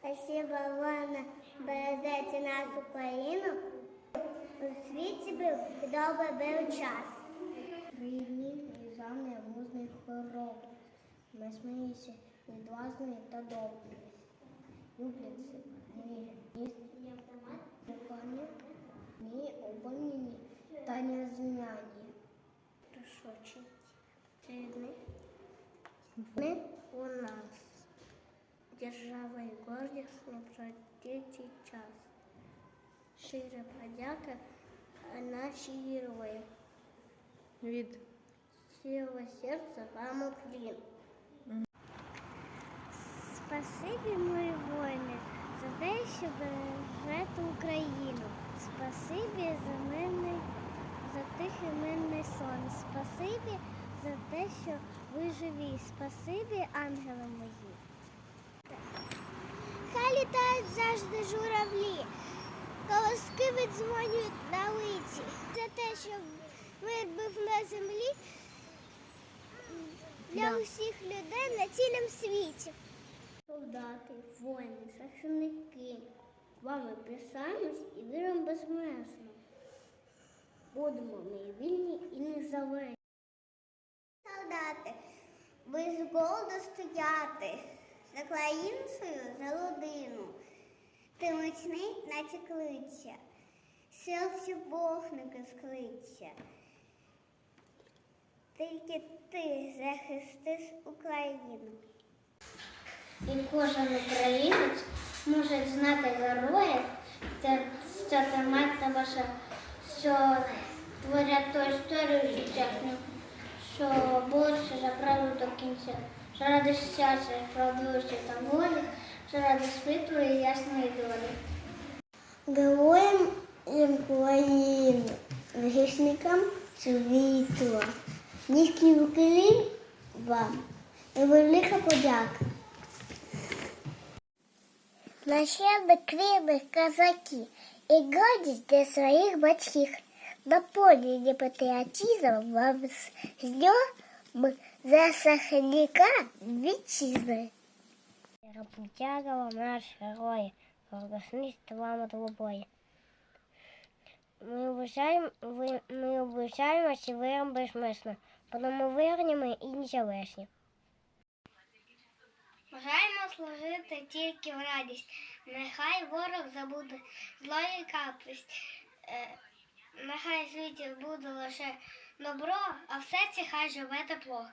Спасибо, вона бережете нашу країну. У світі був і добре був час. Рідні і замни музних хвороб. Ми сміємося відважні та добрі. Любляться ми різні кохання, ми обоніні та незняні. Прошочить ціни. Ми у нас. Держава і гордість не пройдіть час. Щира подяка наші герої. Від Сила сердца вам уклін. Спасибі, мої воїни, за те, що бережете Україну. Спасибі за мирний, за тихий мирний сон. Спасибі за те, що ви живі. Спасибі, ангели мої. Літають завжди журавлі, колоски віддзвонюють на лиці. За те, що мир був на землі для Да. усіх людей на цілому світі. Солдати, воїни, захисники, вами писаємось і віримо безмежно. Будемо ми вільні і незалежні. Солдати, без голоду стояти, за країну свою, за родину. Ти міцний, наче кличе, серці вогника скличе. Тільки ти захистиш Україну. І кожен українець може знати героїв, це, що тримати ваша, що творять ту історію сучасну, що борються за правду до кінця, що ради щастя, справедливості та волі, що ради світлої і ясної долі. Героям України, захисникам світла. Низький уклін вам і велика подяка. Нащадки кривих козаки і гордість для своїх батьків. На полі патріотизм вам з днем за сахарника вітчизни. Рапутяга наш герой, благословність вам от. Ми обучаємо, ви, ми обучаємося і виром безмисно, будемо вирними і незалежні. Бажаємо служити тільки в радість. Нехай ворог забуде зло і капристь. Е, нехай світі буде лише добро, а в серці хай живе тепло.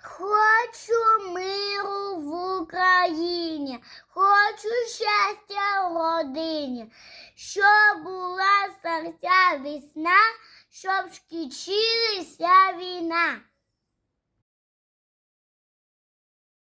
Хочу миру в Україні, хочу щастя родині, щоб була серця весна, щоб скінчилися